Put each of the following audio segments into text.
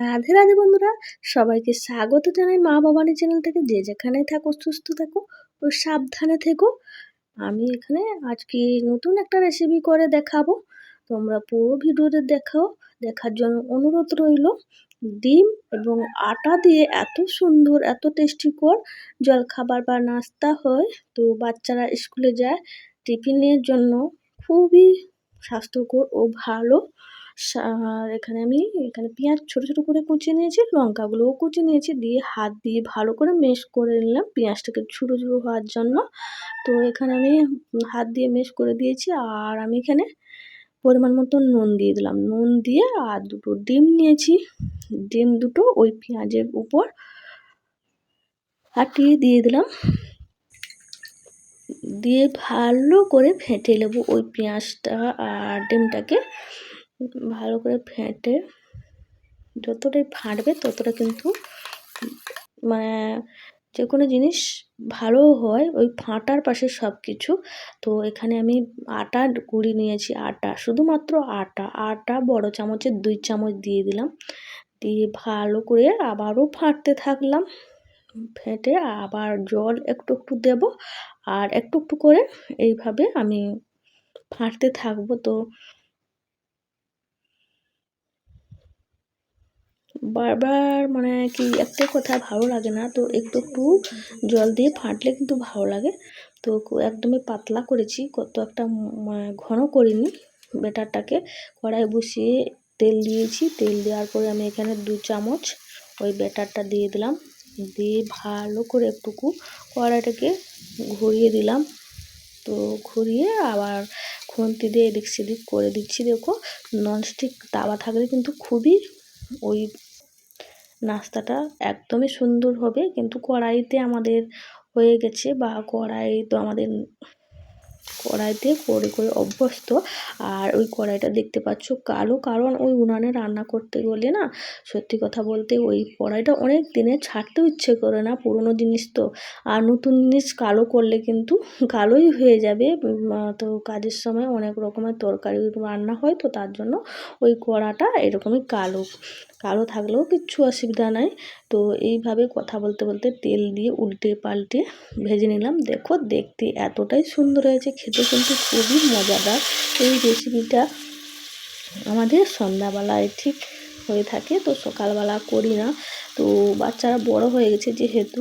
রাধে রাধে বন্ধুরা, সবাইকে স্বাগত জানাই মা বাবানি চ্যানেল থেকে। যে যেখানে থাকো, সুস্থ থাকো ও সাবধানে থেকো। আমি এখানে আজকে নতুন একটা রেসিপি করে দেখাবো। তোমরা পুরো ভিডিওতে দেখাও। দেখার জন্য অনুরোধ রইল, ডিম এবং আটা দিয়ে এত সুন্দর, এত টেস্টিকর জলখাবার বা নাস্তা হয় তো বাচ্চারা স্কুলে যায় টিফিনের জন্য। খুবই স্বাস্থ্যকর ও ভালো। এখানে আমি, এখানে পেঁয়াজ ছোট ছোট করে কুচিয়ে নিয়েছি, লঙ্কাগুলোও কুচিয়ে নিয়েছি, দিয়ে হাত দিয়ে ভালো করে মেশ করে নিলাম পেঁয়াজটাকে ছোটো ছোটো হওয়ার জন্য। তো এখানে আমি হাত দিয়ে মেশ করে দিয়েছি আর আমি এখানে পরিমাণ মতো নুন দিয়ে দিলাম। নুন দিয়ে আর দুটো ডিম নিয়েছি। ডিম দুটো ওই পেঁয়াজের উপর ফাটিয়ে দিয়ে দিলাম। দিয়ে ভালো করে ফেটে নেব ওই পেঁয়াজটা আর ডিমটাকে। ভালো করে ফেটে যতটাই ফাটবে ততটা কিন্তু মানে যে কোনো জিনিস ভালো হয়, ওই ফাটার পাশে সব কিছু তো এখানে আমি আটা গুঁড়ি নিয়েছি, আটা। শুধুমাত্র আটা আটা বড় চামচের দুই চামচ দিয়ে দিলাম। দিয়ে ভালো করে আবারও ফাটতে থাকলাম। ফেটে আবার জল একটু একটু দেব আর একটু একটু করে এইভাবে আমি ফাটতে থাকব। তো বারবার মানে কি একটা কথা ভালো লাগে না, তো একটু একটু জল দিয়ে ফাটলে কিন্তু ভালো লাগে। তো একদমই পাতলা করেছি, কত একটা মানে ঘন করিনি বেটারটাকে কড়াই বসিয়ে তেল দিয়েছি, তেল দেওয়ার পরে আমি এখানে দু চামচ ওই ব্যাটারটা দিয়ে দিলাম। দিয়ে ভালো করে একটুকু কড়াইটাকে ঘুরিয়ে দিলাম। তো ঘুরিয়ে আবার খুন্তি দিয়ে এদিক সেদিক করে দিচ্ছি, দেখো। ননস্টিক তাওয়া থাকলে কিন্তু খুবই ওই নাস্তাটা একদমই সুন্দর হবে। কিন্তু কড়াইতে আমাদের হয়ে গেছে বা কড়াই তো আমাদের কড়াইতে করে করে অভ্যস্ত। আর ওই কড়াইটা দেখতে পাচ্ছ কালো, কারণ ওই উনানে রান্না করতে গেলে না, সত্যি কথা বলতে ওই কড়াইটা অনেক দিনে ছাড়তেও ইচ্ছে করে না পুরনো জিনিস তো। আর নতুন জিনিস কালো করলে কিন্তু কালোই হয়ে যাবে। তো কাজের সময় অনেক রকমের তরকারি রান্না হয়, তো তার জন্য ওই কড়াটা এরকমই কালো। কালো থাকলেও কিচ্ছু অসুবিধা নাই। তো এইভাবে কথা বলতে বলতে তেল দিয়ে উল্টে পাল্টে ভেজে নিলাম। দেখো, দেখতে এতটাই সুন্দর হয়েছে খেতে কিন্তু খুবই মজাদার। এই রেসিপিটা আমাদের সন্ধ্যাবেলায় ঠিক হয়ে থাকে, তো সকালবেলা করি না। তো বাচ্চারা বড় হয়ে গেছে যেহেতু,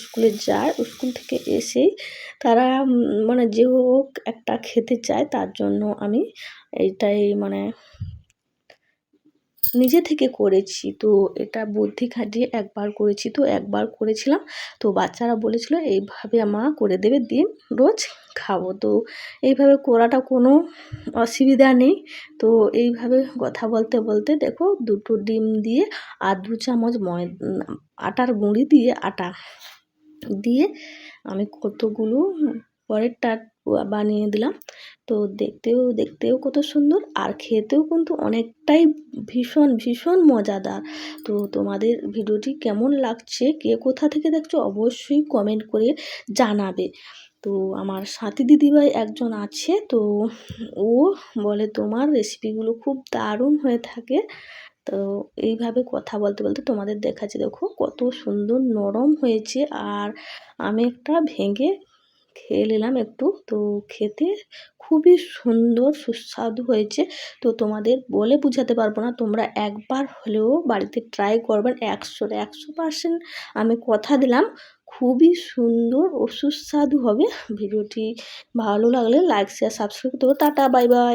স্কুলে যায় স্কুল থেকে এসেই তারা মানে যে হোক একটা খেতে চায়, তার জন্য আমি এইটাই মানে নিজে থেকে করেছি। তো এটা বুদ্ধি খাটিয়ে একবার করেছি তো একবার করেছিলাম। তো বাচ্চারা বলেছিল, এইভাবে মা করে দেবে, দিন রোজ খাব। তো এইভাবে করাটা কোনো অসুবিধা নেই। তো এইভাবে কথা বলতে বলতে দেখো দুটো ডিম দিয়ে আর দু চামচ ময়, আটার গুঁড়ি দিয়ে আটা দিয়ে আমি কতগুলো পরেরটা বানিয়ে দিলাম। তো দেখতেও দেখতেও কত সুন্দর আর খেতেও কিন্তু অনেকটাই ভীষণ ভীষণ মজাদার। তো তোমাদের ভিডিওটি কেমন লাগছে, কে কোথা থেকে দেখছ অবশ্যই কমেন্ট করে জানাবে। তো আমার সাথী দিদিভাই একজন আছে, তো ও বলে তোমার রেসিপিগুলো খুব দারুণ হয়ে থাকে। তো এইভাবে কথা বলতে বলতে তোমাদের দেখাচ্ছি। দেখো কত সুন্দর নরম হয়েছে আর আমি একটা ভেঙে খেয়ে নিলাম একটু। তো খেতে খুবই সুন্দর, সুস্বাদু হয়েছে। তো তোমাদের বলে বুঝাতে পারব না, তোমরা একবার হলেও বাড়িতে ট্রাই করবেন। একশো একশো পার্সেন্ট আমি কথা দিলাম। খুবই সুন্দর ও সুস্বাদু হবে। ভিডিওটি ভালো লাগলে লাইক শেয়ার সাবস্ক্রাইব করতে টাটা বাই বাই